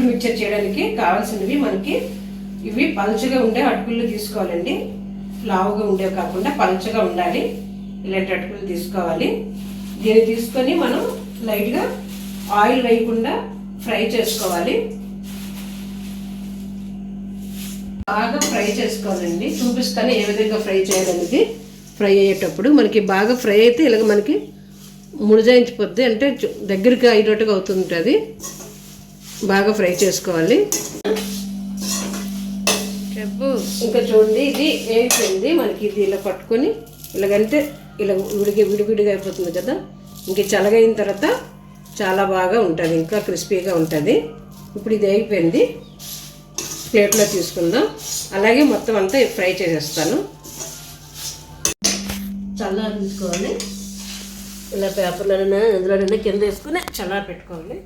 అటుకులు మిక్చర్ చేయడానికి కావాల్సినవి మనకి ఇవి పలుచగా ఉండే అటుకులు తీసుకోవాలండి. లావుగా ఉండేవి కాకుండా పలుచగా ఉండాలి. ఇలాంటి అటుకులు తీసుకోవాలి. దీన్ని తీసుకొని మనం లైట్గా ఆయిల్ వేయకుండా ఫ్రై చేసుకోవాలి. బాగా ఫ్రై చేసుకోవాలండి. చూపిస్తాను ఏ విధంగా ఫ్రై చేయాలనేది. ఫ్రై అయ్యేటప్పుడు మనకి బాగా ఫ్రై అయితే ఇలాగ మనకి ముడిజాయించిపోద్ది అంటే దగ్గరికి అయినట్టుగా అవుతుంటుంది. బాగా ఫ్రై చేసుకోవాలి. చెప్పు ఇంకా చూడండి ఇది వేగిపోయింది మనకి ఇది ఇలా పట్టుకొని ఇలాగంటే ఇలా విడిగి విడివిడిగా అయిపోతుంది కదా. ఇంక చల్లగైన తర్వాత చాలా బాగా ఉంటుంది ఇంకా క్రిస్పీగా ఉంటుంది. ఇప్పుడు ఇది వేగిపోయింది ప్లేట్లో తీసుకుందాం. అలాగే మొత్తం అంతా ఫ్రై చేసేస్తాను. చల్లారి తీసుకోవాలి ఇలా పేపర్లోనైనా ఎందులోనైనా కింద వేసుకుని చల్లారి పెట్టుకోవాలి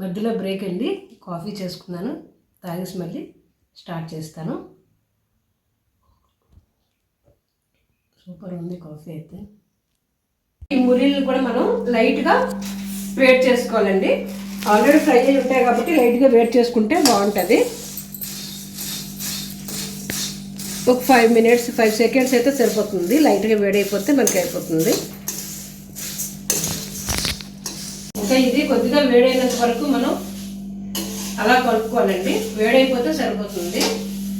మధ్యలో బ్రేక్ అండి. కాఫీ చేసుకున్నాను. తాగేసి మళ్ళీ స్టార్ట్ చేస్తాను. సూపర్ ఉంది కాఫీ అయితే. ఈ మురీలను కూడా మనం లైట్గా వేట్ చేసుకోవాలండి. ఆల్రెడీ ఫ్రై అయి ఉంటాయి కాబట్టి లైట్గా వేట్ చేసుకుంటే బాగుంటుంది. ఒక ఫైవ్ మినిట్స్ ఫైవ్ సెకండ్స్ అయితే సరిపోతుంది. లైట్గా వేడైపోతే మనకి అయిపోతుంది. ఇంకా ఇది కొద్దిగా వేడైనంత వరకు మనం అలా కలుపుకోవాలండి. వేడైపోతే సరిపోతుంది.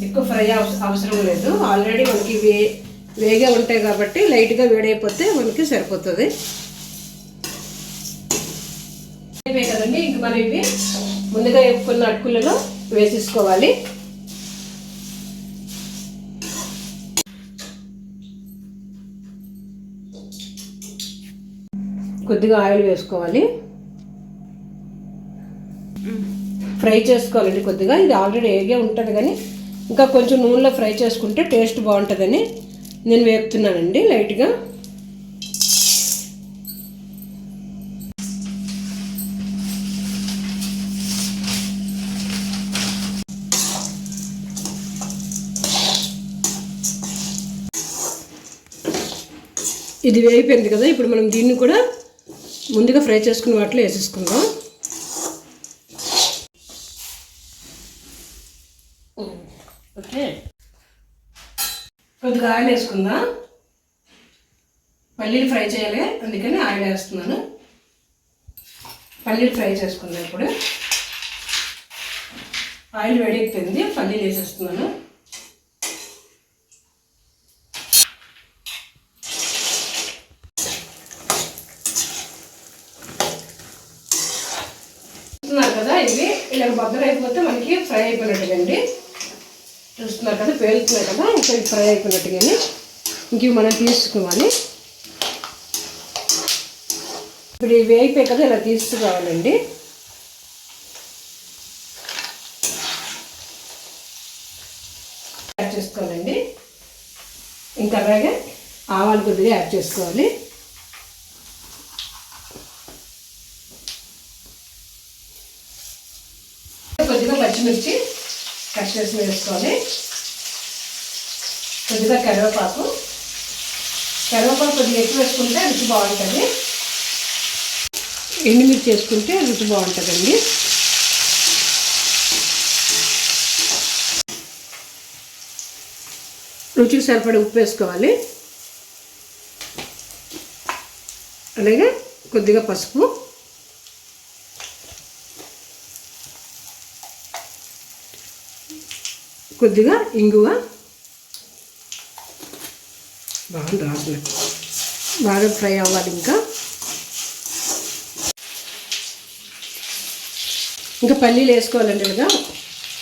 ఎక్కువ ఫ్రై అవస- అవసరం లేదు. ఆల్రెడీ మనకి వే వేగే ఉంటాయి కాబట్టి లైట్గా వేడైపోతే మనకి సరిపోతుంది. అయిపోయాయి కదండి. ఇంక మనం ఇవి ముందుగా వేపుకున్న అటుకులలో వేసేసుకోవాలి. కొద్దిగా ఆయిల్ వేసుకోవాలి. ఫ్రై చేసుకోవాలండి కొద్దిగా ఇది ఆల్రెడీ ఏగే ఉంటుంది కానీ ఇంకా కొంచెం నూనెలో ఫ్రై చేసుకుంటే టేస్ట్ బాగుంటుందని నేను వేపుతున్నానండి లైట్గా. ఇది వేగిపోయింది కదా ఇప్పుడు మనం దీన్ని కూడా ముందుగా ఫ్రై చేసుకున్న వాటిలో వేసేసుకుందాం. కొద్దిగా ఆయిల్ వేసుకుందాం? పల్లీలు ఫ్రై చేయాలి అందుకని ఆయిల్ వేస్తున్నాను. పల్లీలు ఫ్రై చేసుకుందాం ఇప్పుడు. ఆయిల్ వేడెక్కింది పల్లీలు వేసేస్తున్నాను. కదా ఇవి. ఇలా బద్దలు అయిపోతే మనకి ఫ్రై అయిపోయినట్టుగండి చూస్తున్నారు కదా పేలుతున్నాయి కదా ఇంకా ఫ్రై అయిపోయినట్టుగానే ఇంక మనం తీసుకోవాలి. ఇప్పుడు ఇవి అయిపోయి కదా ఇలా తీసుకోవాలండి. యాడ్ చేసుకోవాలండి. ఇంకా అలాగే ఆవాలు కొద్దిగా యాడ్ చేసుకోవాలి. కొద్దిగా పచ్చిమిర్చి కట్ చేసి వేసుకోవాలి కొద్దిగా కరివేపాకు. కరివేపాకు కొద్దిగా ఎక్కువ వేసుకుంటే రుచి బాగుంటుంది. ఎండుమిర్చి వేసుకుంటే రుచి బాగుంటుందండి. రుచికి సరిపడి ఉప్పు వేసుకోవాలి. అలాగే కొద్దిగా పసుపు. కొద్దిగా ఇంగువ బాగా వాసన బాగా ఫ్రై అవ్వాలి ఇంకా. ఇంకా పల్లీలు వేసుకోవాలండి ఇలాగా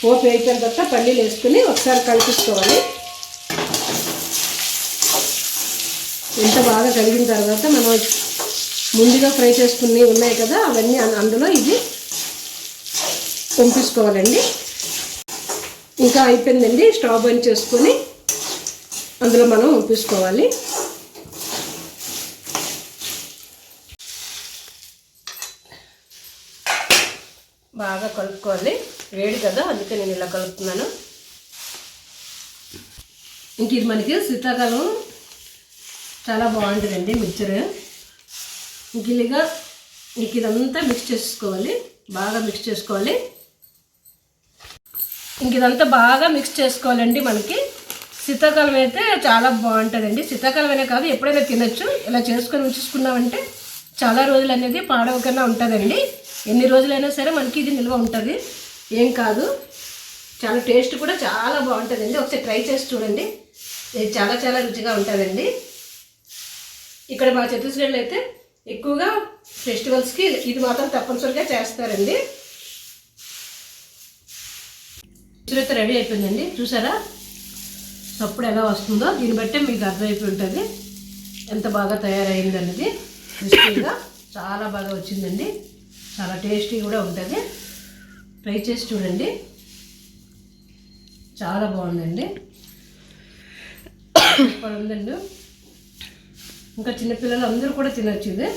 పోపు అయిపోయిన తర్వాత పల్లీలు వేసుకుని ఒకసారి కలిపించుకోవాలి ఎంత బాగా కలిగిన తర్వాత మనం ముందుగా ఫ్రై చేసుకుని ఉన్నాయి కదా అవన్నీ అందులో ఇది పంపించుకోవాలండి ఇంకా అయిపోయిందండి. స్టవ్ బంద్ చేసుకొని అందులో మనం పంపించుకోవాలి బాగా కలుపుకోవాలి. వేడి కదా అందుకే నేను ఇలా కలుపుతున్నాను. ఇంక ఇది మనకి శీతాకాలం. చాలా బాగుంటుందండి మిక్చర్. ఇంక ఇలాగా ఇంక ఇదంతా మిక్స్ చేసుకోవాలి. బాగా మిక్స్ చేసుకోవాలి. ఇంక ఇదంతా బాగా మిక్స్ చేసుకోవాలండి మనకి. శీతాకాలం అయితే చాలా బాగుంటుందండి. శీతాకాలమైనా కాదు ఎప్పుడైనా తినొచ్చు. ఇలా చేసుకొని ఉంచుకున్నామంటే చాలా రోజులు అనేది పాడవకన్నా ఉంటుందండి. ఎన్ని రోజులైనా సరే మనకి ఇది నిల్వ ఉంటుంది. ఏం కాదు. చాలా టేస్ట్ కూడా చాలా బాగుంటుందండి. ఒకసారి ట్రై చేసి చూడండి. ఇది చాలా చాలా రుచిగా ఉంటుందండి. ఇక్కడ మా ఛత్తీస్గఢ్లో అయితే ఎక్కువగా ఫెస్టివల్స్కి ఇది మాత్రం తప్పనిసరిగా చేస్తారండి. మిశ్రత రెడీ అయిపోయిందండి. చూసారా? సప్పుడు ఎలా వస్తుందో దీన్ని బట్టే మీకు అర్థమైపోయి ఉంటుంది ఎంత బాగా తయారైంది అనేది క్రిస్పీగా చాలా బాగా వచ్చిందండి. చాలా టేస్టీ కూడా ఉంటుంది. ట్రై చేసి చూడండి. చాలా బాగుందండి. సూపర్ ఉందండి. ఇంకా చిన్నపిల్లలు అందరూ కూడా తినొచ్చు ఇది.